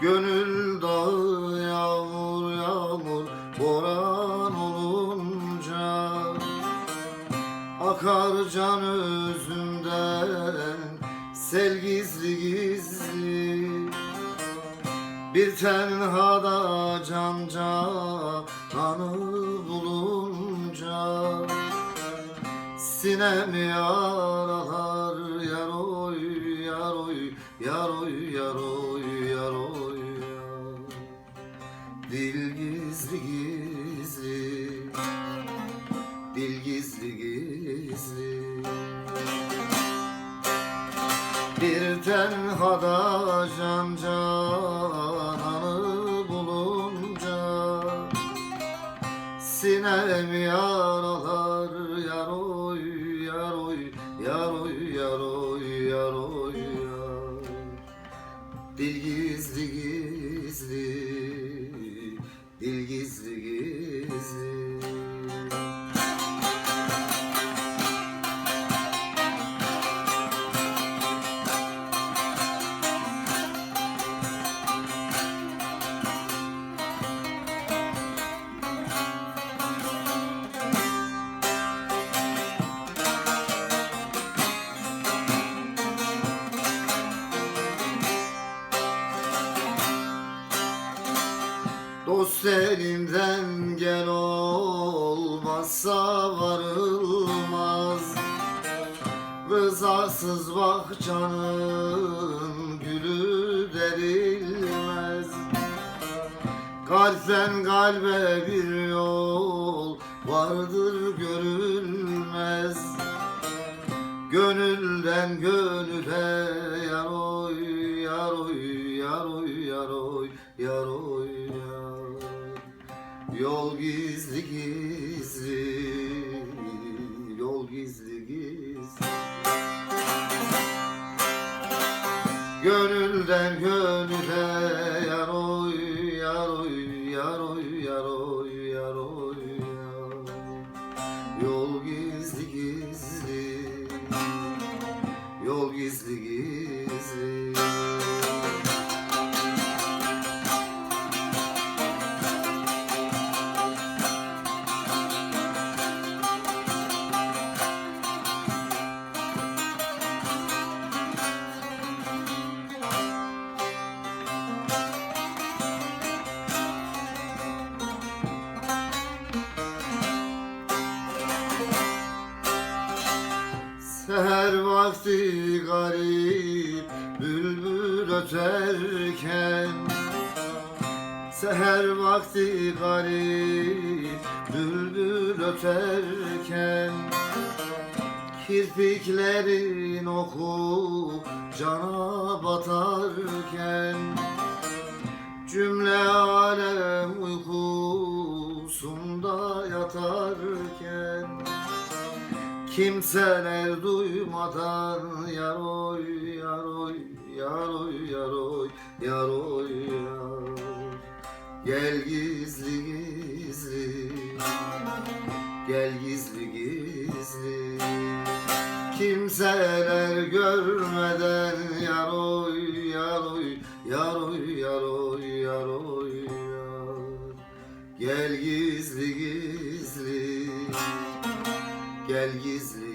Gönül dağı yağmur yağmur boran olunca Akar can özümden sel gizli gizli. Bir tenhada can cananı bulunca Sinem yaralar Dil gizli gizli Dil gizli gizli. Bir tenhada can cananı bulunca Sinem yaralar Dil gizli Dost elinden gel olmazsa varılmaz. Rızasız bahçanın gülü derilmez. Kalpten kalbe bir yol vardır görülmez. Gönülden gönüle yar oy yar oy yar Yol gizli gizli yol gizli gizli. Gönülden gönüle yar oy yar oy yar oy yar oy yar oy Yol gizli gizli Yol gizli gizli Vakti garip bülbül öterken. Seher vakti garip bülbül öterken. Kirpiklerin oku cana batarken. Cümle alem uykusunda yatarken Kimseler duymadan yar oy yar oy yar oy yar oy yar oy yar Gel gizli gizli. Gel gizli gizli. Kimseler görmeden yar oy yar oy yar oy yar oy yar oy yar Gel gizli gizli Gel gizli